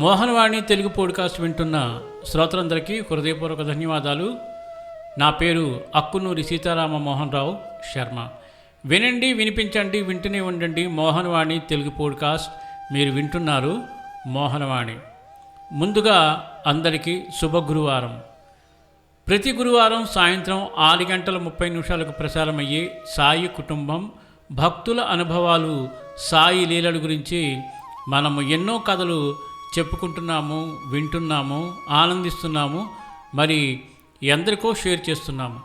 Mohanavani Telugu podcast వింటున్న శ్రోతలందరికీ హృదయపూర్వక ధన్యవాదాలు. నా పేరు అక్కునూరి సీతారామ మోహన్ రావు శర్మ. వినండి వినిపించండి వింటూనే ఉండండి మోహనవాణి తెలుగు పోడ్కాస్ట్. మీరు వింటున్నారు మోహనవాణి. ముందుగా అందరికీ శుభ గురువారం. ప్రతి గురువారం సాయంత్రం ఆరు గంటల ముప్పై నిమిషాలకు ప్రసారమయ్యే సాయి కుటుంబం భక్తుల అనుభవాలు సాయి లీలల గురించి మనము ఎన్నో కథలు చెప్పుకుంటున్నాము వింటున్నాము ఆనందిస్తున్నాము మరి ఎందరికో షేర్ చేస్తున్నాము.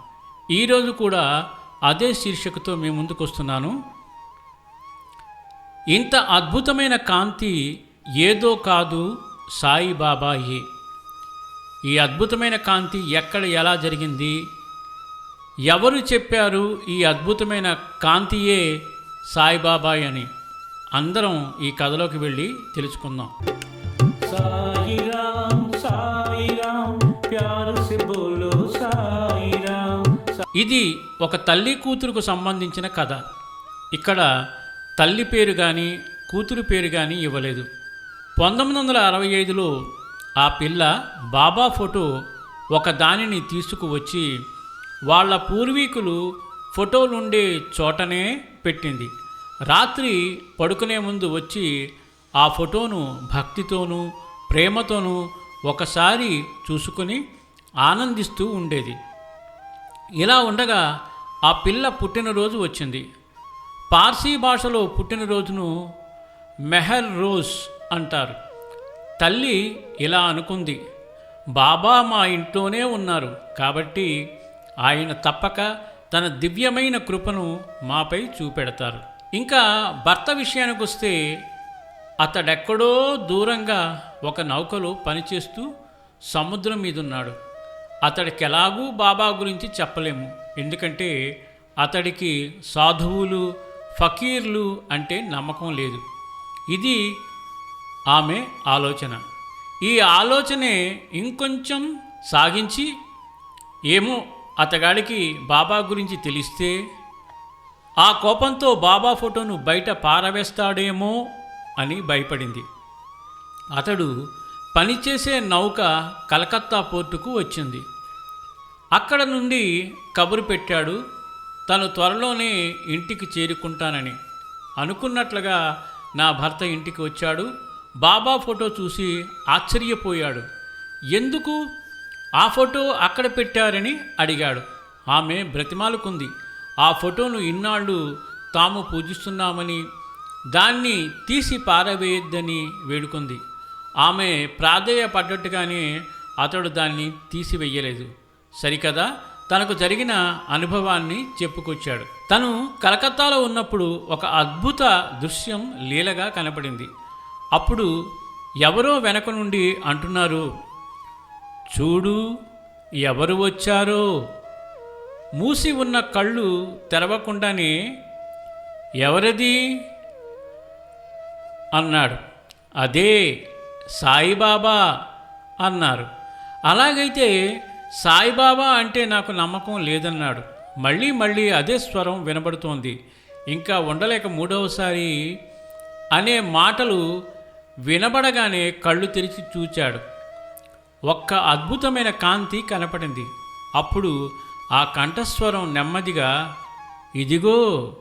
ఈరోజు కూడా అదే శీర్షికతో మేము ముందుకు వస్తున్నాను ఇంత అద్భుతమైన కాంతి ఏదో కాదు సాయిబాబాయే. ఈ అద్భుతమైన కాంతి ఎక్కడ ఎలా జరిగింది? ఎవరు చెప్పారు ఈ అద్భుతమైన కాంతియే సాయిబాబాయ్ అని అందరం ఈ కథలోకి వెళ్ళి తెలుసుకుందాం. साईराम साईराम प्यार से बोलो साईराम ఇది ఒక తల్లి కూతురుకు సంబంధించిన కథ ఇక్కడ తల్లి పేరు కానీ కూతురు పేరు కానీ ఇవ్వలేదు పంతొమ్మిది వందల అరవై ఐదులో ఆ పిల్ల బాబా ఫోటో ఒక దానిని తీసుకువచ్చి వాళ్ళ పూర్వీకులు ఫోటోలుండే చోటనే పెట్టింది రాత్రి పడుకునే ముందు వచ్చి ఆ ఫోటోను భక్తితోనూ ప్రేమతోనూ ఒకసారి చూసుకొని ఆనందిస్తూ ఉండేది. ఇలా ఉండగా ఆ పిల్ల పుట్టినరోజు వచ్చింది. పార్సీ భాషలో పుట్టినరోజును మెహర్ రోజ్ అంటారు. తల్లి ఇలా అనుకుంది బాబా మా ఇంట్లోనే ఉన్నారు కాబట్టి ఆయన తప్పక తన దివ్యమైన కృపను మాపై చూపెడతారు. ఇంకా భర్త విషయానికి వస్తే అతడెక్కడో దూరంగా ఒక నౌకలో పనిచేస్తూ సముద్రం మీదున్నాడు. అతడికి ఎలాగూ బాబా గురించి చెప్పలేము. ఎందుకంటే అతడికి సాధువులు ఫకీర్లు అంటే నమ్మకం లేదు. ఇది ఆమె ఆలోచన. ఈ ఆలోచనే ఇంకొంచెం సాగించి ఏమో అతగాడికి బాబా గురించి తెలిస్తే ఆ కోపంతో బాబా ఫోటోను బయట పారవేస్తాడేమో అని భయపడింది. అతడు పనిచేసే నౌక కలకత్తా పోర్టుకు వచ్చింది. అక్కడ నుండి కబురు పెట్టాడు తను త్వరలోనే ఇంటికి చేరుకుంటానని. అనుకున్నట్లుగా నా భర్త ఇంటికి వచ్చాడు. బాబా ఫోటో చూసి ఆశ్చర్యపోయాడు. ఎందుకు? ఆ ఫోటో అక్కడ పెట్టారని అడిగాడు. ఆమె బ్రతిమాలుకుంది. ఆ ఫోటోను ఇన్నాళ్ళు తాము పూజిస్తున్నామని దాన్ని తీసి పారవేయొద్దని వేడుకుంది. ఆమె ప్రాధేయపడ్డట్టుగానే అతడు దాన్ని తీసివేయలేదు. సరికదా? తనకు జరిగిన అనుభవాన్ని చెప్పుకొచ్చాడు. తను కలకత్తాలో ఉన్నప్పుడు ఒక అద్భుత దృశ్యం లీలగా కనపడింది. అప్పుడు ఎవరో వెనక నుండి అంటున్నారు చూడు ఎవరు వచ్చారో? మూసి ఉన్న కళ్ళు తెరవకుండానే ఎవరిది? అన్నాడు. అదే సాయిబాబా అన్నారు. అలాగైతే సాయిబాబా అంటే నాకు నమ్మకం లేదన్నాడు. మళ్ళీ మళ్ళీ అదే స్వరం వినబడుతోంది. ఇంకా ఉండలేక మూడవసారి అనే మాటలు వినబడగానే కళ్ళు తెరిచి చూచాడు. ఒక్క అద్భుతమైన కాంతి కనపడింది. అప్పుడు ఆ కంఠస్వరం నెమ్మదిగా ఇదిగో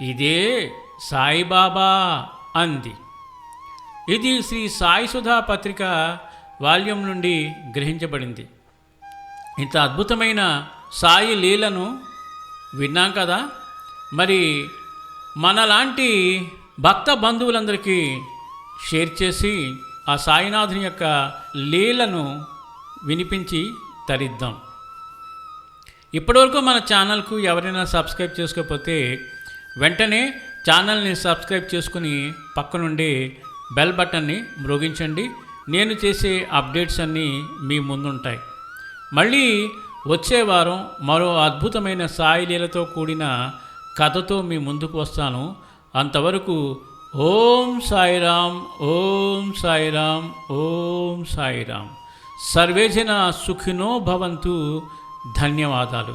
ఇదే సాయిబాబా అంది. ఇది శ్రీ సాయి సుధా పత్రిక వాల్యూమ్ నుండి గ్రహించబడింది. ఇంత అద్భుతమైన సాయి లీలను విన్నాం కదా? మరి మనలాంటి భక్త బంధువులందరికీ షేర్ చేసి ఆ సాయినాథుని యొక్క లీలను వినిపించి తరిద్దాం. ఇప్పటివరకు మన ఛానల్కు ఎవరైనా సబ్స్క్రైబ్ చేసుకోకపోతే వెంటనే ఛానల్ని సబ్స్క్రైబ్ చేసుకుని పక్కనుండి బెల్ బటన్ని మ్రోగించండి నేను చేసే అప్డేట్స్ అన్నీ మీ ముందుంటాయి. మళ్ళీ వచ్చే వారం మరో అద్భుతమైన సాయిలీలతో కూడిన కథతో మీ ముందుకు వస్తాను. అంతవరకు ఓం సాయిరామ్ ఓం సాయిరామ్ ఓం సాయిరామ్ సర్వేజన సుఖినో భవంతు. ధన్యవాదాలు.